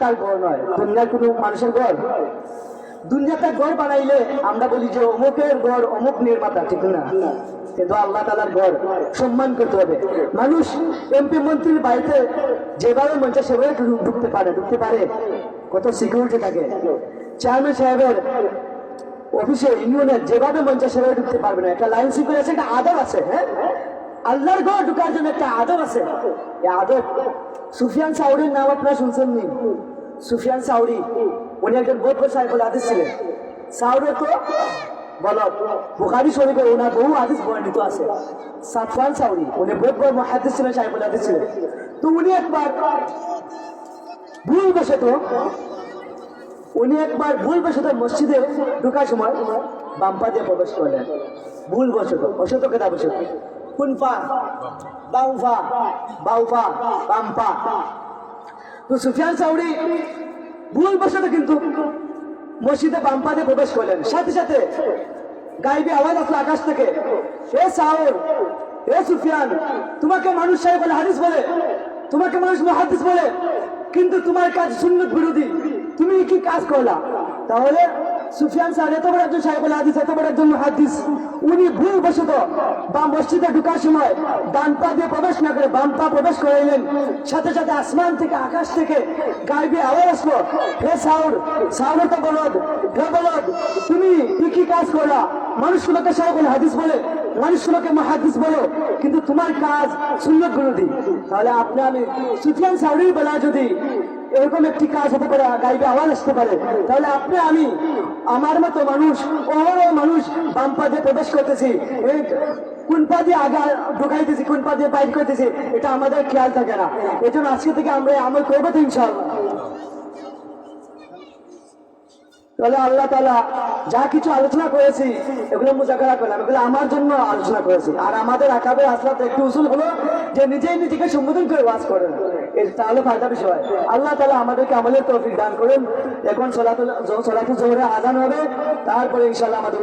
তার ঘর নয়। দুনিয়ার কোনো মানুষের ঘর দুনিয়াতে ঘর বানাইলে আমরা বলি যে অমুকের ঘর অমুক নির্মাতা, ঠিক না? কিন্তু আল্লাহ তালার ঘর সম্মান করতে হবে। মানুষ এমপি মন্ত্রীর বাড়িতে যেভাবে মন চায় সেভাবে ঢুকতে পারে। ঢুকতে পারে। কত সিকিউরিটি থাকে। চেয়ারম্যান সাহেবের অফিসে ইউনিয়নের যেভাবে মন চায় সেভাবে ঢুকতে পারবে না। একটা লাইন সিকিউরিটি আছে, একটা আদব আছে হ্যাঁ? আল্লাহর ঘর ঢুকার জন্য একটা আদব আছে। এই আদব সুফিয়ান সাউরির নাম আপনারা শুনছেন নি? সুফিয়ান সাউরি, উনি একজন বড় সাহেবুল হাদিস ছিলেন। সাউরি তো বলো, বুখারি শরীফে ওনার বহু হাদিস বর্ণিত আছে। সাফওয়ান সাউরি, উনি বড় মহাদিস ছিলেন সাহেবুল হাদিস ছিলেন। তো উনি একবার ভুল বসত, উনি একবার ভুল বসত মসজিদে ঢুকার সময় বাম্পা দিয়ে প্রবেশ করলেন। ভুল বসত অসত কেতা বসত? কোন পা বাউফা বাউফা বাম্পা তো সুফিয়ান সাউরি ভুল বসত কিন্তু মসজিদে বাম্পা দিয়ে প্রবেশ করলেন। সাথে সাথে গাইবি আওয়াজ আসলো আকাশ থেকে। হে সাউর হে সুফিয়ান, তোমাকে মানুষ সাহেব বলে, হাদিস বলে, তোমাকে মানুষ মহাদিস বলে, কিন্তু তোমার কাজ সুন্নত বিরোধী। তুমি কি কাজ করলা? তাহলে সুফিয়ান স্যার এত বড় একজন সাহেব হাদিস, এত বড় একজন হাদিস উনি ভুল বসত বা মসজিদে ঢুকার সময় ডান পা দিয়ে প্রবেশ না করে বাম পা প্রবেশ করাইলেন। সাথে সাথে আসমান থেকে, আকাশ থেকে গাইবে আওয়াজ আসলো। হে সাউর সাউর তো বলদ, হে বলদ, তুমি কি কি কাজ করলা? মানুষগুলোকে সাহেব হাদিস বলে, মানুষগুলোকে মহাদিস বলো, কিন্তু তোমার কাজ সুন্নত বিরোধী তাহলে আপনি আমি সুফিয়ান সাউরির বেলা যদি এরকম একটি কাজ হতে পারে, গাইবে আওয়াজ আসতে পারে, তাহলে আপনি আমি আমার মতো মানুষ অহরহ মানুষ, বাম পাতে প্রবেশ করতেছি। এই কোন পা দিয়ে আগে ঢোকাইতেছি, কোন পা দিয়ে বাইর করতেছি, এটা আমাদের খেয়াল থাকে না। এজন্য জন্য আজকে থেকে আমরা আমল করব তো ইনশাল্লাহ তাহলে আল্লাহ তালা যা কিছু আলোচনা করেছি, এগুলো মোজাকারা করলাম। এগুলো আমার জন্য আলোচনা করেছি। আর আমাদের আকাবে আসলাতে একটু উসুল হলো যে নিজেই নিজেকে সম্বোধন করে বাস করেন। তাহলে ফায়দা বিষয় আল্লাহ তালা আমাদেরকে আমলের তৌফিক দান করেন। এখন সলাতুল সলাতুল জোহরে আজান হবে। তারপরে ইনশাল্লাহ আমাদের